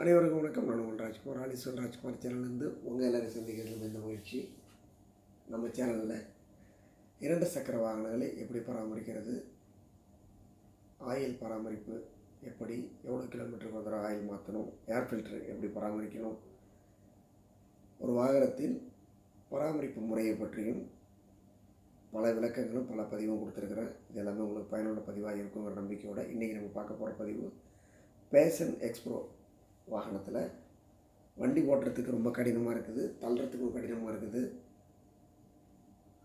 அனைவருக்கும் வணக்கம். நான் உங்கள் ராஜ்குமார். ஆலிஸ்வல் ராஜ்குமார் சேனல்லேருந்து உங்கள் எல்லோரும் சந்திக்கிறது இந்த முயற்சி நம்ம சேனலில் இரண்டு சக்கர வாகனங்களை எப்படி பராமரிக்கிறது? ஆயில் பராமரிப்பு எப்படி? எவ்வளோ கிலோமீட்டருக்கு ஒரு ஆயில் மாற்றணும் ஏர் ஃபில்டர் எப்படி பராமரிக்கணும்? ஒரு வாகனத்தின் பராமரிப்பு முறையை பற்றியும் பல விளக்கங்களும் பல பதிவும் கொடுத்துருக்குறேன். இது எல்லாமே உங்களுக்கு பயனுள்ள பதிவாக இருக்குங்கிற நம்பிக்கையோடு இன்றைக்கி நம்ம பார்க்க போகிற பதிவு பேஷன் எக்ஸ்ப்ரோ வாகனத்தில். வண்டி ஓட்டுறதுக்கு ரொம்ப கடினமாக இருக்குது. தள்ளுறதுக்கும் கடினமாக இருக்குது.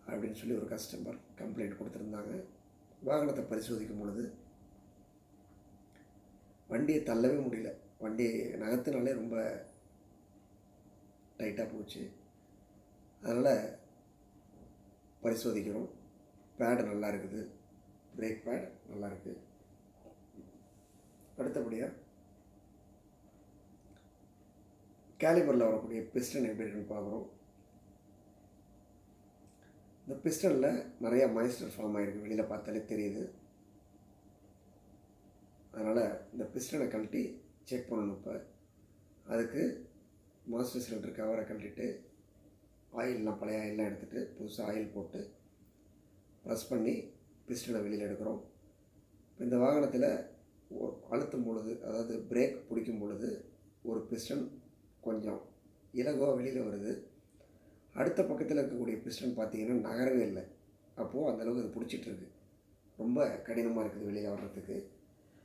அப்படின்னு சொல்லி ஒரு கஸ்டமர் கம்ப்ளைண்ட் கொடுத்துருந்தாங்க. வாகனத்தை பரிசோதிக்கும் பொழுது வண்டியை தள்ளவே முடியல. வண்டி நகத்தினாலே ரொம்ப டைட்டாக போச்சு. அதனால் பரிசோதிக்கிறோம். பேடு நல்லா இருக்குது. பிரேக் பேட் நல்லா இருக்குது அடுத்தபடியாக கேலிபரில் வரக்கூடிய பிஸ்டன் எப்படி இருக்குன்னு பார்க்குறோம். இந்த பிஸ்டனில் நிறையா மாய்ஸ்டர் ஃபார்ம் ஆகிருக்கு வெளியில் பார்த்தாலே தெரியுது. அதனால் இந்த பிஸ்டனை கழட்டி செக் பண்ணணும் இப்போ. அதுக்கு மாஸ்டர் சிலிண்டர் கவரை கழட்டிட்டு ஆயிலெலாம் பழைய ஆயிலெலாம் எடுத்துகிட்டு புதுசாக ஆயில் போட்டு ப்ரெஸ் பண்ணி பிஸ்டனை வெளியில் எடுக்கிறோம். இப்போ இந்த வாகனத்தில் அழுத்தும் பொழுது அதாவது பிரேக் பிடிக்கும் பொழுது ஒரு பிஸ்டன் கொஞ்சம் இலகுவாக வெளியில் வருது. அடுத்த பக்கத்தில் இருக்கக்கூடிய பிஸ்டன் பார்த்தீங்கன்னா நகரவே இல்லை. அப்போது அந்தளவுக்கு அது பிடிச்சிட்ருக்கு ரொம்ப கடினமாக இருக்குது வெளியில் வர்றதுக்கு.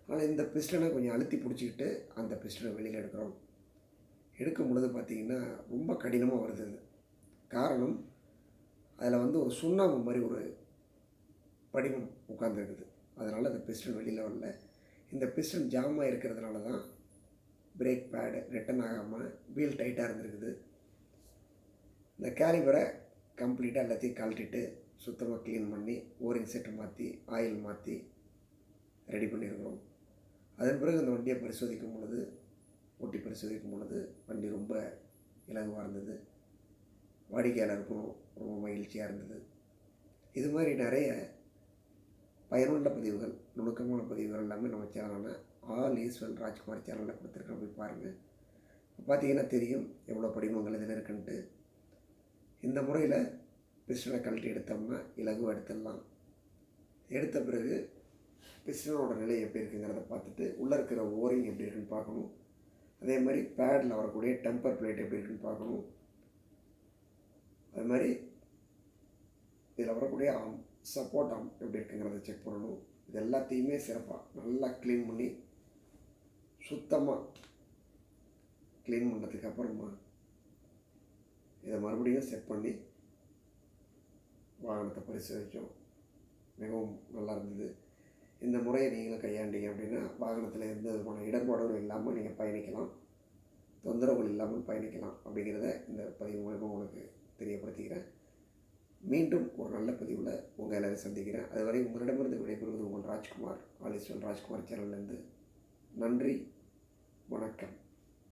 ஆனால் இந்த பிஸ்டனை கொஞ்சம் அழுத்தி பிடிச்சிக்கிட்டு அந்த பிஸ்டனை வெளியில் எடுக்கிறோம். எடுக்கும் பொழுது பார்த்தீங்கன்னா ரொம்ப கடினமாக வருது அது. காரணம் அதில் வந்து ஒரு சுண்ணாம்பு மாதிரி ஒரு படிமம் உட்காந்துருக்குது அதனால் அந்த பிஸ்டன் வெளியில் வரல. இந்த பிஸ்டன் ஜாமாக இருக்கிறதுனால தான் பிரேக் பேடு ரிட்டன் ஆகாமல் வீல் டைட்டாக இருந்திருக்குது. இந்த கேலிபரை கம்ப்ளீட்டாக எல்லாத்தையும் கழட்டிட்டு சுத்தமாக க்ளீன் பண்ணி ஓரிங் செட்டு மாற்றி ஆயில் மாற்றி ரெடி பண்ணியிருக்கிறோம் அதன் பிறகு அந்த வண்டியை பரிசோதிக்கும் பொழுது ஓட்டி பரிசோதிக்கும் பொழுது வண்டி ரொம்ப இலகுவாக இருந்தது. வாடிக்கையாளருக்கும் ரொம்ப மகிழ்ச்சியாக இருந்தது. இது மாதிரி நிறைய பயனுள்ள பதிவுகள் நுணுக்கமான பதிவுகள் எல்லாமே நம்ம சேனலில் ஆல் ஈஸ்வல் ராஜ்குமார் சேனலில் கொடுத்துருக்கோம் போய் பாருங்கள் பார்த்தீங்கன்னா தெரியும் எவ்வளோ படிமங்கள் இதில் இருக்குன்ட்டு. இந்த முறையில் பிஸ்டனை கழட்டி எடுத்தோம்னா இலகுவாக எடுத்துடலாம். எடுத்த பிறகு பிஸ்டனோட நிலை எப்படி இருக்குங்கிறத பார்த்துட்டு உள்ளே இருக்கிற ஓரிங் எப்படி இருக்குன்னு பார்க்கணும். அதே மாதிரி பேடில் வரக்கூடிய டெம்பர் பிளேட் எப்படி இருக்குன்னு பார்க்கணும். அது மாதிரி இதில் வரக்கூடிய ஆம் சப்போர்ட் ஆம் எப்படி இருக்குங்கிறத செக் பண்ணணும். இது எல்லாத்தையுமே சிறப்பாக நல்லா க்ளீன் பண்ணி சுத்தமாக க்ளீன் பண்ணதுக்கு அப்புறமா இதை மறுபடியும் செட் பண்ணி வாகனத்தை பரிசோதித்தோம். மிகவும் நல்லா இருந்தது. இந்த முறையை நீங்களும் கையாண்டீங்க அப்படின்னா வாகனத்தில் எந்த விதமான இடர்பாடுகளும் இல்லாமல் நீங்கள் பயணிக்கலாம். தொந்தரவுகள் இல்லாமல் பயணிக்கலாம் அப்படிங்கிறத இந்த பதிவு மூலமாக உங்களுக்கு தெரியப்படுத்திக்கிறேன். மீண்டும் ஒரு நல்ல பதிவில் உங்கள் எல்லாரையும் சந்திக்கிறேன். அதுவரை உங்களிடமிருந்து விடைபெறுவது உங்கள் ராஜ்குமார் ஆலிஸ்வல் ராஜ்குமார் சேனல்லேருந்து. நன்றி. வணக்கம்